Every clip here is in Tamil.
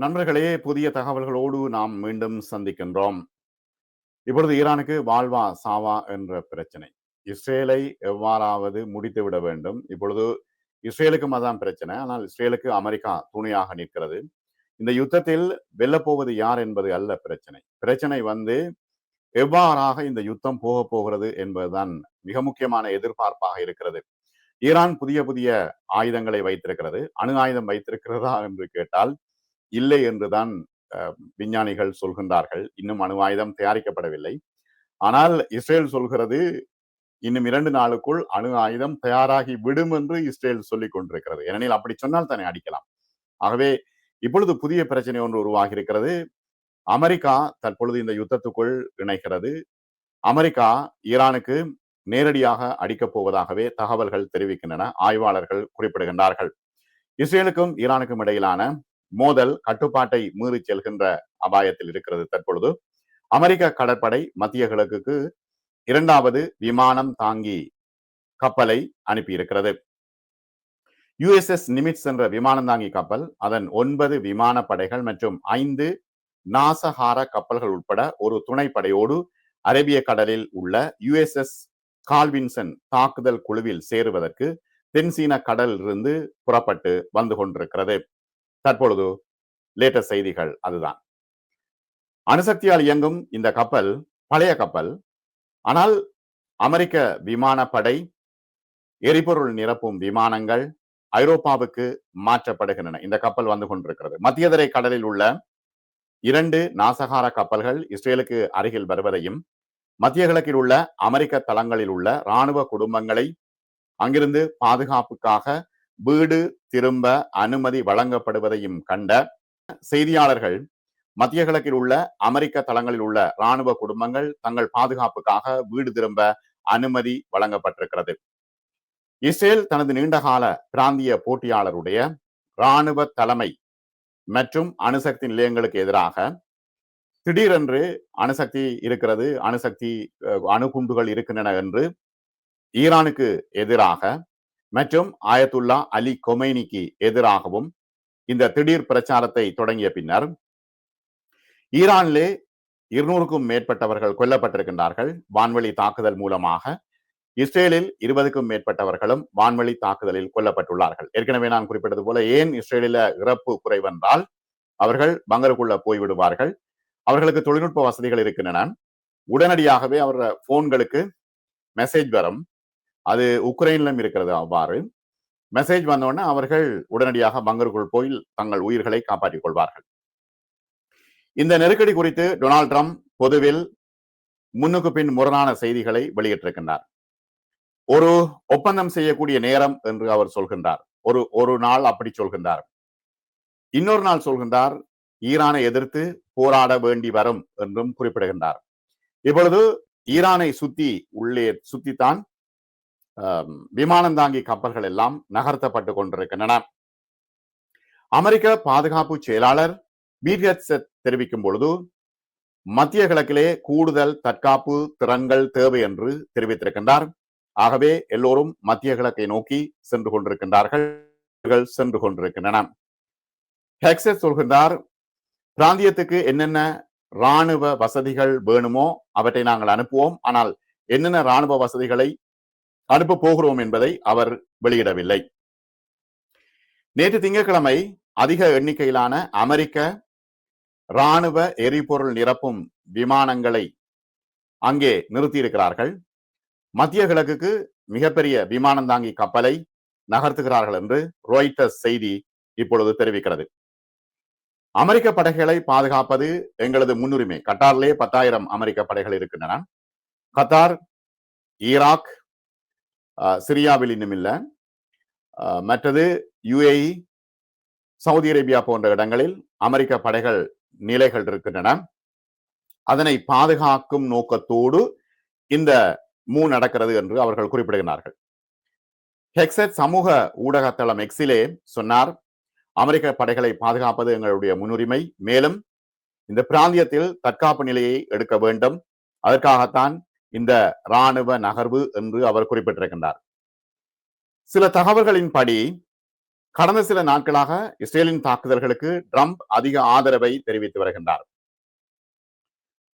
நண்பர்களே புதிய தகவல்களோடு நாம் மீண்டும் சந்திக்கின்றோம். இப்பொழுது ஈரானுக்கு வாழ்வா சாவா என்ற பிரச்சனை. இஸ்ரேலை எவ்வாறாவது முடித்து விட வேண்டும். இப்பொழுது இஸ்ரேலுக்கும் அதான் பிரச்சனை. ஆனால் இஸ்ரேலுக்கு அமெரிக்கா துணையாக நிற்கிறது. இந்த யுத்தத்தில் வெல்லப்போவது யார் என்பது அல்ல பிரச்சனை. பிரச்சனை வந்து எவ்வாறாக இந்த யுத்தம் போக போகிறது என்பதுதான் மிக முக்கியமான எதிர்பார்ப்பாக இருக்கிறது. ஈரான் புதிய புதிய ஆயுதங்களை வைத்திருக்கிறது. அணு ஆயுதம் வைத்திருக்கிறதா என்று கேட்டால் இல்லை என்றுதான் விஞ்ஞானிகள் சொல்கின்றார்கள். இன்னும் அணு ஆயுதம் தயாரிக்கப்படவில்லை. ஆனால் இஸ்ரேல் சொல்கிறது இன்னும் இரண்டு நாளுக்குள் அணு ஆயுதம் தயாராகி விடும் என்று இஸ்ரேல் சொல்லிக் கொண்டிருக்கிறது. ஏனெனில் அப்படி சொன்னால் தானே அடிக்கலாம். ஆகவே இப்பொழுது புதிய பிரச்சனை ஒன்று உருவாகி இருக்கிறது அமெரிக்கா தற்பொழுது இந்த யுத்தத்துக்குள் இணைகிறது. அமெரிக்கா ஈரானுக்கு நேரடியாக அடிக்கப் போவதாகவே தகவல்கள் தெரிவிக்கின்றன. ஆய்வாளர்கள் குறிப்பிடுகின்றார்கள். இஸ்ரேலுக்கும் ஈரானுக்கும் இடையிலான மோதல் கட்டுப்பாட்டை மீறி செல்கின்ற அபாயத்தில் இருக்கிறது தற்பொழுது. அமெரிக்க கடற்படை மத்திய கிழக்குக்கு இரண்டாவது விமானம் தாங்கி கப்பலை அனுப்பியிருக்கிறது. யுஎஸ்எஸ் நிமிட்ஸ் என்ற விமானம் தாங்கி கப்பல் அதன் ஒன்பது விமான படைகள் மற்றும் ஐந்து நாசஹார கப்பல்கள் உட்பட ஒரு துணைப்படையோடு அரேபிய கடலில் உள்ள யுஎஸ்எஸ் கால்வின்சன் தாக்குதல் குழுவில் சேருவதற்கு தென்சீன கடலிலிருந்து புறப்பட்டு வந்து கொண்டிருக்கிறது. தற்பொழுது லேட்டஸ்ட் செய்திகள் அதுதான். அணுசக்தியால் இயங்கும் இந்த கப்பல் பழைய கப்பல். ஆனால் அமெரிக்க விமானப்படை எரிபொருள் நிரப்பும் விமானங்கள் ஐரோப்பாவுக்கு மாற்றப்படுகின்றன. இந்த கப்பல் வந்து கொண்டிருக்கிறது. மத்தியதரை கடலில் உள்ள இரண்டு நாசகார கப்பல்கள் இஸ்ரேலுக்கு அருகில் வருவதையும் மத்திய கிழக்கில் உள்ள அமெரிக்க தளங்களில் உள்ள இராணுவ குடும்பங்களை அங்கிருந்து பாதுகாப்புக்காக வீடு திரும்ப அனுமதி வழங்கப்படுவதையும் கண்ட செய்தியாளர்கள் மத்திய கிழக்கில் உள்ள அமெரிக்க தளங்களில் உள்ள இராணுவ குடும்பங்கள் தங்கள் பாதுகாப்புக்காக வீடு திரும்ப அனுமதி வழங்கப்பட்டிருக்கிறது. இஸ்ரேல் தனது நீண்டகால பிராந்திய போட்டியாளருடைய இராணுவ தலைமை மற்றும் அணுசக்தி நிலையங்களுக்கு எதிராக திடீரென்று அணுசக்தி இருக்கிறது அணுசக்தி அணுகுண்டுகள் இருக்கின்றன என்று ஈரானுக்கு எதிராக மற்றும் ஆயத்துல்லா அலி கொமைனிக்கு எதிராகவும் இந்த திடீர் பிரச்சாரத்தை தொடங்கிய பின்னர் ஈரானிலே இருநூறுக்கும் மேற்பட்டவர்கள் கொல்லப்பட்டிருக்கின்றார்கள். வான்வெளி தாக்குதல் மூலமாக இஸ்ரேலில் இருபதுக்கும் மேற்பட்டவர்களும் வான்வெளி தாக்குதலில் கொல்லப்பட்டுள்ளார்கள். ஏற்கனவே நான் குறிப்பிட்டது போல ஏன் இஸ்ரேலில இறப்பு குறைவென்றால் அவர்கள் பங்கருக்குள்ள போய்விடுவார்கள். அவர்களுக்கு தொழில்நுட்ப வசதிகள் இருக்கின்றன. உடனடியாகவே அவர் போன்களுக்கு மெசேஜ் வரும். அது உக்ரைனிலும் இருக்கிறது அவ்வாறு. மெசேஜ் வந்தோடனே அவர்கள் உடனடியாக பங்கருக்குள் போய் தங்கள் உயிர்களை காப்பாற்றிக் கொள்வார்கள். இந்த நெருக்கடி குறித்து டொனால்ட் ட்ரம்ப் பொதுவில் முன்னுக்கு பின் முரணான செய்திகளை வெளியிட்டிருக்கின்றார். ஒரு ஒப்பந்தம் செய்யக்கூடிய நேரம் என்று அவர் சொல்கின்றார். ஒரு ஒரு நாள் அப்படி சொல்கின்றார். இன்னொரு நாள் சொல்கின்றார் ஈரானை எதிர்த்து போராட வேண்டி வரும் என்றும் குறிப்பிடுகின்றார். இப்பொழுது ஈரானை சுத்தி உள்ளே சுத்தித்தான் விமானம் தாங்கி கப்பல்கள் எல்லாம் நகர்த்தப்பட்டு கொண்டிருக்கின்றன. அமெரிக்க பாதுகாப்பு செயலாளர் பீர்கட்ஸ் தெரிவிக்கும் பொழுது மத்திய கிழக்கிலே கூடுதல் தற்காப்பு திறன்கள் தேவை என்று தெரிவித்திருக்கின்றார். ஆகவே எல்லோரும் மத்திய கிழக்கை நோக்கி சென்று கொண்டிருக்கின்றார்கள். சென்று கொண்டிருக்கின்றன. ஹெக்ஸஸ் சொல்கின்றார் பிராந்தியத்துக்கு என்னென்ன ராணுவ வசதிகள் வேணுமோ அவற்றை நாங்கள் அனுப்புவோம். ஆனால் என்னென்ன ராணுவ வசதிகளை அனுப்ப போகிறோம் என்பதை அவர் வெளியிடவில்லை. நேற்று திங்கட்கிழமை அதிக எண்ணிக்கையிலான அமெரிக்க இராணுவ எரிபொருள் நிரப்பும் விமானங்களை அங்கே நிறுத்தியிருக்கிறார்கள். மத்திய கிழக்குக்கு மிகப்பெரிய விமானம் தாங்கி கப்பலை நகர்த்துகிறார்கள் என்று ரோய்டர்ஸ் செய்தி இப்பொழுது தெரிவிக்கிறது. அமெரிக்க படைகளை பாதுகாப்பது எங்களது முன்னுரிமை. கட்டாரிலே பத்தாயிரம் அமெரிக்க படைகள் இருக்கின்றன. கத்தார் ஈராக் சிரியாவில் இன்னும் இல்லை. மற்றது யுஏஇ சவுதி அரேபியா போன்ற இடங்களில் அமெரிக்க படைகள் நிலைகள் இருக்கின்றன. அதனை பாதுகாக்கும் நோக்கத்தோடு இந்த மூ நடக்கிறது என்று அவர்கள் குறிப்பிடுகிறார்கள் ஹெக்ஸட் சமூக ஊடகத்தளம் எக்ஸிலே சொன்னார் அமெரிக்க படைகளை பாதுகாப்பது எங்களுடைய முன்னுரிமை. மேலும் இந்த பிராந்தியத்தில் தற்காப்பு நிலையை எடுக்க வேண்டும். அதற்காகத்தான் இந்த இராணுவ நகர்வு என்று அவர் குறிப்பிட்டிருக்கின்றார். சில தகவல்களின்படி கடந்த சில நாட்களாக இஸ்ரேலின் தாக்குதல்களுக்கு ட்ரம்ப் அதிக ஆதரவை தெரிவித்து வருகின்றார்.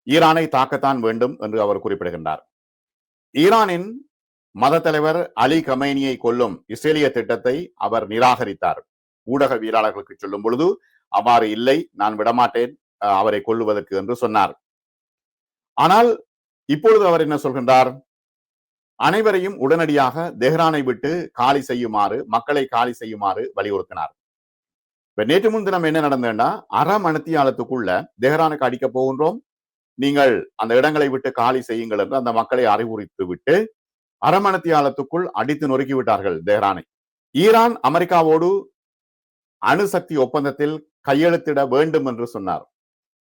ஈரானை தாக்கத்தான் வேண்டும் என்று அவர் குறிப்பிடுகின்றார். ஈரானின் மத தலைவர் அலி கமேனியை கொல்லும் இஸ்ரேலிய திட்டத்தை அவர் நிராகரித்தார். ஊடகவியலாளர்களுக்கு சொல்லும் பொழுது அவ்வாறு இல்லை நான் விடமாட்டேன் அஹ், அவரை கொல்லுவதற்கு என்று சொன்னார். ஆனால் இப்பொழுது அவர் என்ன சொல்கின்றார்? அனைவரையும் உடனடியாக தெஹ்ரானை விட்டு காலி செய்யுமாறு மக்களை காலி செய்யுமாறு வலியுறுத்தினார். இப்ப நேற்று முன்தினம் என்ன நடந்ததுன்னா அரை மணித்தியாலத்துக்குள்ள தெஹ்ரானுக்கு அடிக்க போகின்றோம். நீங்கள் அந்த இடங்களை விட்டு காலி செய்யுங்கள் என்று அந்த மக்களை அறிவுறுத்து விட்டு அரமணத்தியாலத்துக்குள் அடித்து நொறுக்கி விட்டார்கள் தெஹ்ரானை. ஈரான் அமெரிக்காவோடு அணுசக்தி ஒப்பந்தத்தில் கையெழுத்திட வேண்டும் என்று சொன்னார்.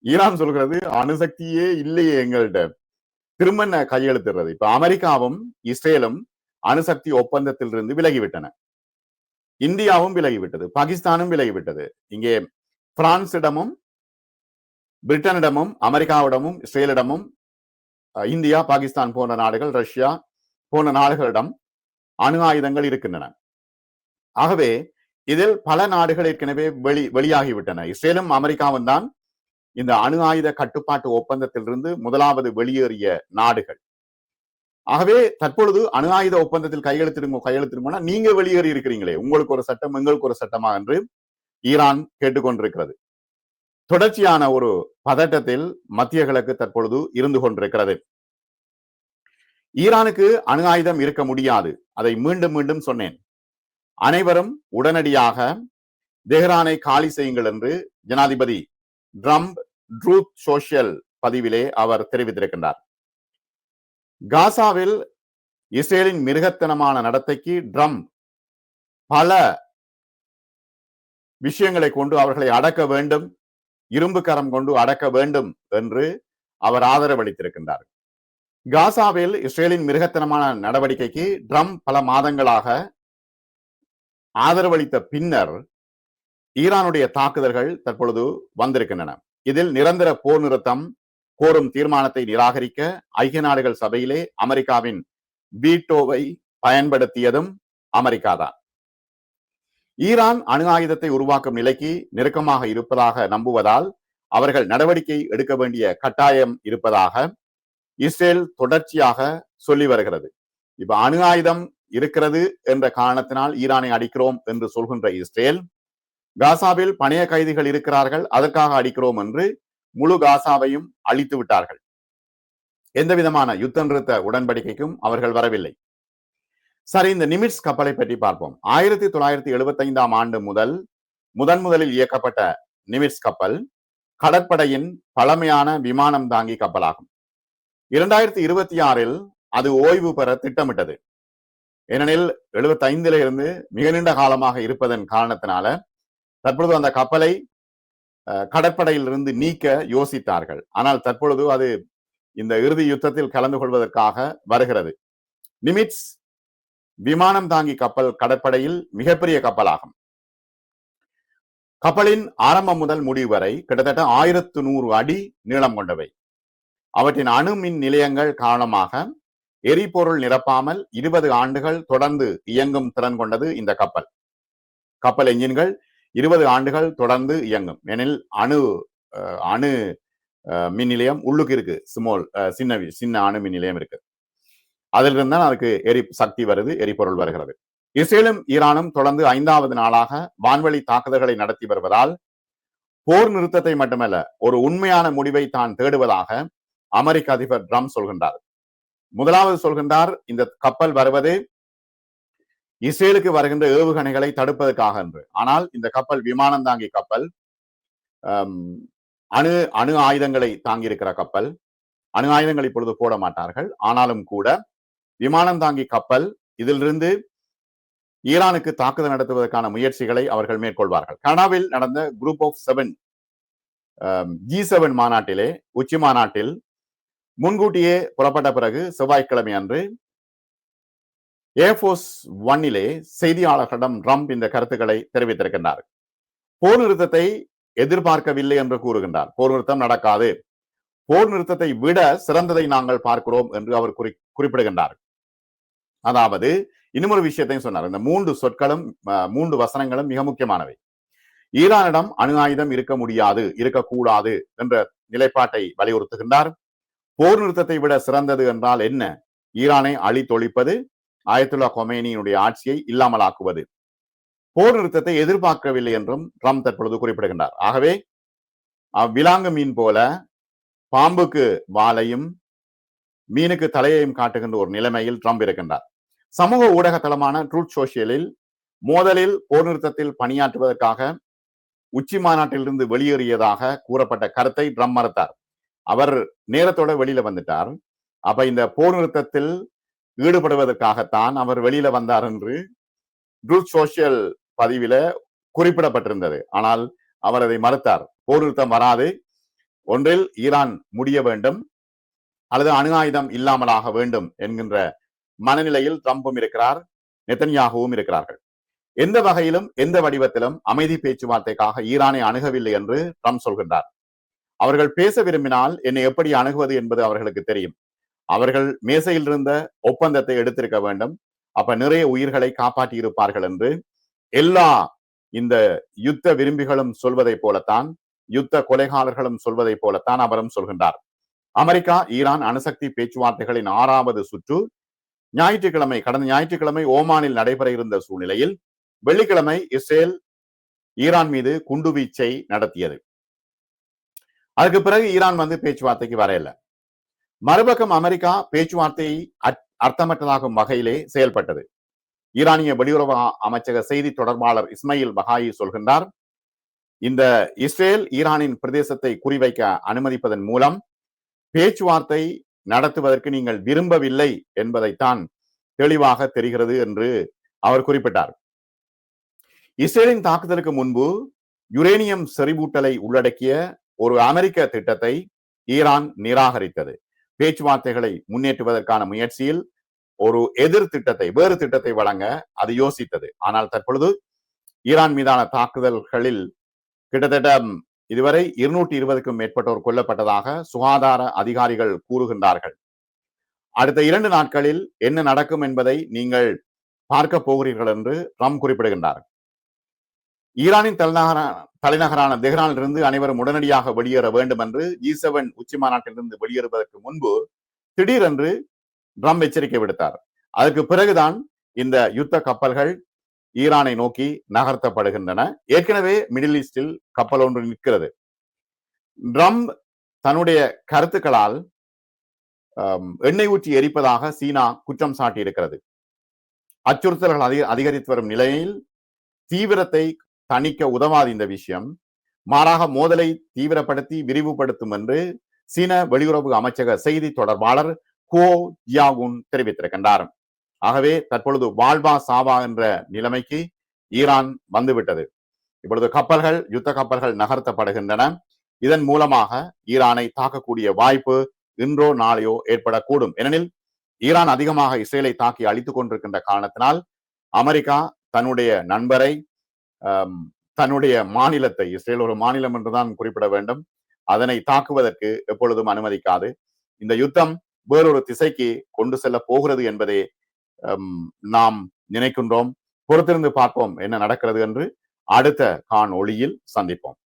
ஈரான் சொல்கிறது அணுசக்தியே இல்லையே எங்கள்கிட்ட திரும்ப கையெழுத்திடுறது. இப்ப அமெரிக்காவும் இஸ்ரேலும் அணுசக்தி ஒப்பந்தத்திலிருந்து விலகிவிட்டன. இந்தியாவும் விலகிவிட்டது. பாகிஸ்தானும் விலகிவிட்டது. இங்கே பிரான்சிடமும் பிரிட்டனிடமும் அமெரிக்காவிடமும் இஸ்ரேலிடமும் அஹ், இந்தியா பாகிஸ்தான் போன்ற நாடுகள் ரஷ்யா போன்ற நாடுகளிடம் அணு ஆயுதங்கள் இருக்கின்றன. ஆகவே இதில் பல நாடுகள் ஏற்கனவே வெளி வெளியாகிவிட்டன. இஸ்ரேலும் அமெரிக்காவும் தான் இந்த அணு ஆயுத கட்டுப்பாட்டு ஒப்பந்தத்திலிருந்து முதலாவது வெளியேறிய நாடுகள். ஆகவே தற்பொழுது அணு ஆயுத ஒப்பந்தத்தில் கையெழுத்திடுங்க கையெழுத்திடுங்கன்னா நீங்க வெளியேறி இருக்கிறீங்களே உங்களுக்கு ஒரு சட்டம் எங்களுக்கு ஒரு சட்டமா என்று ஈரான் கேட்டுக்கொண்டிருக்கிறது. தொடர்ச்சியான ஒரு பதட்டத்தில் மத்திய கிழக்கு தற்பொழுது இருந்து கொண்டிருக்கிறது. ஈரானுக்கு அணு ஆயுதம் இருக்க முடியாது அதை மீண்டும் மீண்டும் சொன்னேன். அனைவரும் உடனடியாக தெஹ்ரானை காலி செய்யுங்கள் என்று ஜனாதிபதி ட்ரம்ப் ட்ரூத் சோஷியல் பதிவிலே அவர் தெரிவித்திருக்கின்றார். காசாவில் இஸ்ரேலின் மிருகத்தனமான நடத்தைக்கு ட்ரம்ப் பல விஷயங்களை கொண்டு அவர்களை அடக்க வேண்டும் இரும்பு கரம் கொண்டு அடக்க வேண்டும் என்று அவர் ஆதரவளித்திருக்கின்றார். காசாவில் இஸ்ரேலின் மிருகத்தனமான நடவடிக்கைக்கு ட்ரம்ப் பல மாதங்களாக ஆதரவளித்த பின்னர் ஈரானுடைய தாக்குதல்கள் தற்பொழுது வந்திருக்கின்றன. இதில் நிரந்தர போர் நிறுத்தம் கோரும் தீர்மானத்தை நிராகரிக்க ஐக்கிய நாடுகள் சபையிலே அமெரிக்காவின் வீட்டோவை பயன்படுத்தியதும் அமெரிக்கா தான் ஈரான் அணு ஆயுதத்தை உருவாக்கும் நிலைக்கு நெருக்கமாக இருப்பதாக நம்புவதால் அவர்கள் நடவடிக்கை எடுக்க வேண்டிய கட்டாயம் இருப்பதாக இஸ்ரேல் தொடர்ச்சியாக சொல்லி வருகிறது. இப்ப அணு ஆயுதம் இருக்கிறது என்ற காரணத்தினால் ஈரானை அடிக்கிறோம் என்று சொல்கின்ற இஸ்ரேல் காசாவில் பணைய கைதிகள் இருக்கிறார்கள் அதற்காக அடிக்கிறோம் என்று முழு காசாவையும் அழித்து விட்டார்கள். எந்த விதமான யுத்த நிறுத்த உடன்படிக்கைக்கும் அவர்கள் வரவில்லை. சரி இந்த நிமிட்ஸ் கப்பலை பற்றி பார்ப்போம். ஆயிரத்தி தொள்ளாயிரத்தி எழுபத்தி ஐந்தாம் ஆண்டு முதல் முதன் முதலில் இயக்கப்பட்ட நிமிட்ஸ் கப்பல் கடற்படையின் பழமையான விமானம் தாங்கி கப்பலாகும். இரண்டாயிரத்தி இருபத்தி ஆறில் அது ஓய்வு பெற திட்டமிட்டது. ஏனெனில் எழுபத்தி ஐந்துல இருந்து மிக நீண்ட காலமாக இருப்பதன் காரணத்தினால தற்பொழுது அந்த கப்பலை அஹ், கடற்படையிலிருந்து நீக்க யோசித்தார்கள். ஆனால் தற்பொழுது அது இந்த இறுதி யுத்தத்தில் கலந்து கொள்வதற்காக வருகிறது. நிமிட்ஸ் விமானம் தாங்கி கப்பல் கடற்படையில் மிகப்பெரிய கப்பலாகும். கப்பலின் ஆரம்பம் முதல் முடிவு வரை கிட்டத்தட்ட ஆயிரத்து நூறு அடி நீளம் கொண்டவை. அவற்றின் அணு மின் நிலையங்கள் காரணமாக எரிபொருள் நிரப்பாமல் இருபது ஆண்டுகள் தொடர்ந்து இயங்கும் திறன் கொண்டது இந்த கப்பல். கப்பல் என்ஜின்கள் இருபது ஆண்டுகள் தொடர்ந்து இயங்கும். எனில் அணு அணு மின் நிலையம் உள்ளுக்கு இருக்கு. ஸ்மால் சின்ன சின்ன அணு மின் நிலையம் இருக்கு. அதிலிருந்து தான் அதுக்கு எரி சக்தி வருது எரிபொருள் வருகிறது. இஸ்ரேலும் ஈரானும் தொடர்ந்து ஐந்தாவது நாளாக வான்வழி தாக்குதல்களை நடத்தி வருவதால் போர் நிறுத்தத்தை மட்டுமல்ல ஒரு உண்மையான முடிவை தான் தேடுவதாக அமெரிக்க அதிபர் ட்ரம்ப் சொல்கின்றார். முதலாவது சொல்கின்றார் இந்த கப்பல் வருவது இஸ்ரேலுக்கு வருகின்ற ஏவுகணைகளை தடுப்பதற்காக என்று. ஆனால் இந்த கப்பல் விமானம் தாங்கி கப்பல் அணு அணு ஆயுதங்களை தாங்கியிருக்கிற கப்பல் அணு ஆயுதங்கள் இப்பொழுது போட மாட்டார்கள். ஆனாலும் கூட விமானம் தாங்கி கப்பல் இதிலிருந்து ஈரானுக்கு தாக்குதல் நடத்துவதற்கான முயற்சிகளை அவர்கள் மேற்கொள்வார்கள். கனடாவில் நடந்த group of seven G seven மாநாட்டிலே உச்சி மாநாட்டில் முன்கூட்டியே புறப்பட்ட பிறகு செவ்வாய்க்கிழமை அன்று ஏர்ஃபோர்ஸ் ஒன்னிலே செய்தியாளர்களிடம் ட்ரம்ப் இந்த கருத்துக்களை தெரிவித்திருக்கின்றார். போர் நிறுத்தத்தை எதிர்பார்க்கவில்லை என்று கூறுகின்றார். போர் நிறுத்தம் நடக்காது. போர் நிறுத்தத்தை விட சிறந்ததை நாங்கள் பார்க்கிறோம் என்று அவர் குறி குறிப்பிடுகின்றார். அதாவது இன்னும் விஷயத்தையும் சொன்னார். இந்த மூன்று சொற்களும் அஹ், மூன்று வசனங்களும் மிக முக்கியமானவை. ஈரானிடம் அணு ஆயுதம் இருக்க முடியாது இருக்கக்கூடாது என்ற நிலைப்பாட்டை வலியுறுத்துகின்றார். போர் நிறுத்தத்தை விட சிறந்தது என்றால் என்ன? ஈரானை அழித்தொழிப்பது ஆயத்துல்லா கொமேனியினுடைய ஆட்சியை இல்லாமலாக்குவது. போர் நிறுத்தத்தை எதிர்பார்க்கவில்லை என்றும் ட்ரம்ப் தற்பொழுது குறிப்பிடுகின்றார். ஆகவே அஹ், விலாங்கு மீன் போல பாம்புக்கு வாலையும் மீனுக்கு தலையையும் காட்டுகின்ற ஒரு நிலைமையில் ட்ரம்ப் இருக்கின்றார். சமூக ஊடக தளமான ட்ரூத் சோசியலில் மோதலில் போர் நிறுத்தத்தில் பணியாற்றுவதற்காக உச்சி மாநாட்டிலிருந்து வெளியேறியதாக கூறப்பட்ட கருத்தை ட்ரம்ப் மறுத்தார். அவர் நேரத்தோட வெளியில வந்துட்டார். அப்ப இந்த போர் நிறுத்தத்தில் ஈடுபடுவதற்காகத்தான் அவர் வெளியில வந்தார் என்று ட்ரூத் சோசியல் பதிவில குறிப்பிடப்பட்டிருந்தது. ஆனால் அவர் அதை மறுத்தார். போர் நிறுத்தம் வராது. ஒன்றில் ஈரான் முடிய வேண்டும். அல்லது அணு ஆயுதம் இல்லாமலாக வேண்டும் என்கின்ற மனநிலையில் ட்ரம்பும் இருக்கிறார். நெத்தன்யாகவும் இருக்கிறார்கள். எந்த வகையிலும் எந்த வடிவத்திலும் அமைதி பேச்சுவார்த்தைக்காக ஈரானை அணுகவில்லை என்று ட்ரம்ப் சொல்கின்றார். அவர்கள் பேச விரும்பினால் என்னை எப்படி அணுகுவது என்பது அவர்களுக்கு தெரியும். அவர்கள் மேசையில் இருந்த ஒப்பந்தத்தை எடுத்திருக்க வேண்டும். அப்ப நிறைய உயிர்களை காப்பாற்றி இருப்பார்கள் என்று. எல்லா இந்த யுத்த விரும்பிகளும் சொல்வதை போலத்தான் யுத்த கொலைகாரர்களும் சொல்வதை போலத்தான் அவரும் சொல்கின்றார். அமெரிக்கா ஈரான் அணுசக்தி பேச்சுவார்த்தைகளின் ஆறாவது சுற்று ஞாயிற்றுக்கிழமை கடந்த ஞாயிற்றுக்கிழமை ஓமானில் நடைபெற இருந்த சூழ்நிலையில் வெள்ளிக்கிழமை இஸ்ரேல் ஈரான் மீது குண்டுவீச்சை நடத்தியது. அதுக்கு பிறகு ஈரான் வந்து பேச்சுவார்த்தைக்கு வரையல. மறுபக்கம் அமெரிக்கா பேச்சுவார்த்தையை அர்த்தமற்றதாகும் வகையிலே செயல்பட்டது. ஈரானிய வெளியுறவு அமைச்சக செய்தி தொடர்பாளர் இஸ்மாயில் பஹாயி சொல்கின்றார் இந்த இஸ்ரேல் ஈரானின் பிரதேசத்தை குறிவைக்க அனுமதிப்பதன் மூலம் பேச்சுவார்த்தை நடத்துவதற்கு நீங்கள் விரும்பவில்லை என்பதைத்தான் தெளிவாக தெரிகிறது என்று அவர் குறிப்பிட்டார். இஸ்ரேலின் தாக்குதலுக்கு முன்பு யுரேனியம் செறிவூட்டலை உள்ளடக்கிய ஒரு அமெரிக்க திட்டத்தை ஈரான் நிராகரித்தது. பேச்சுவார்த்தைகளை முன்னேற்றுவதற்கான முயற்சியில் ஒரு எதிர் திட்டத்தை வேறு திட்டத்தை வழங்க அது யோசித்தது. ஆனால் தற்பொழுது ஈரான் மீதான தாக்குதல்களில் கிட்டத்தட்ட இதுவரை இருநூற்றி இருபதுக்கும் மேற்பட்டோர் கொல்லப்பட்டதாக சுகாதார அதிகாரிகள் கூறுகின்றார்கள். அடுத்த இரண்டு நாட்களில் என்ன நடக்கும் என்பதை நீங்கள் பார்க்க போகிறீர்கள் என்று ட்ரம்ப் குறிப்பிடுகின்றார். ஈரானின் தலைநகர தலைநகரான தெஹ்ரானிலிருந்து அனைவரும் உடனடியாக வெளியேற வேண்டும் என்று ஜி செவன் உச்சி மாநாட்டிலிருந்து வெளியேறுவதற்கு முன்பு திடீரென்று ட்ரம்ப் எச்சரிக்கை விடுத்தார். அதற்கு பிறகுதான் இந்த யுத்த கப்பல்கள் ஈரானை நோக்கி நகர்த்தப்படுகின்றன. ஏற்கனவே மிடில் ஈஸ்டில் கப்பல் ஒன்று நிற்கிறது. ட்ரம்ப் தன்னுடைய கருத்துக்களால் எண்ணெய் ஊற்றி எரிப்பதாக சீனா குற்றம் சாட்டியிருக்கிறது. அச்சுறுத்தல்கள் அதிக அதிகரித்து வரும் நிலையில் தீவிரத்தை தணிக்க உதவாது இந்த விஷயம். மாறாக மோதலை தீவிரப்படுத்தி விரிவுபடுத்தும் என்று சீன வெளியுறவு அமைச்சக செய்தி தொடர்பாளர் கோ ஜியாகுன் தெரிவித்திருக்கின்றார். ஆகவே தற்பொழுது வாழ்வா சாவா என்ற நிலைமைக்கு ஈரான் வந்துவிட்டது. இப்பொழுது கப்பல்கள் யுத்த கப்பல்கள் நகர்த்தப்படுகின்றன. இதன் மூலமாக ஈரானை தாக்கக்கூடிய வாய்ப்பு இன்றோ நாளையோ ஏற்படக்கூடும். ஏனெனில் ஈரான் அதிகமாக இஸ்ரேலை தாக்கி அழித்துக் கொண்டிருக்கின்ற காரணத்தினால் அமெரிக்கா தன்னுடைய நண்பரை தன்னுடைய மாநிலத்தை இஸ்ரேல் ஒரு மாநிலம் என்றுதான் குறிப்பிட வேண்டும். அதனை தாக்குவதற்கு எப்பொழுதும் அனுமதிக்காது. இந்த யுத்தம் வேறொரு திசைக்கு கொண்டு செல்ல போகிறது என்பதே நாம் நினைக்கின்றோம். பொறுத்திருந்து பார்ப்போம் என்ன நடக்கிறது என்று அடுத்த காணொளியில் சந்திப்போம்.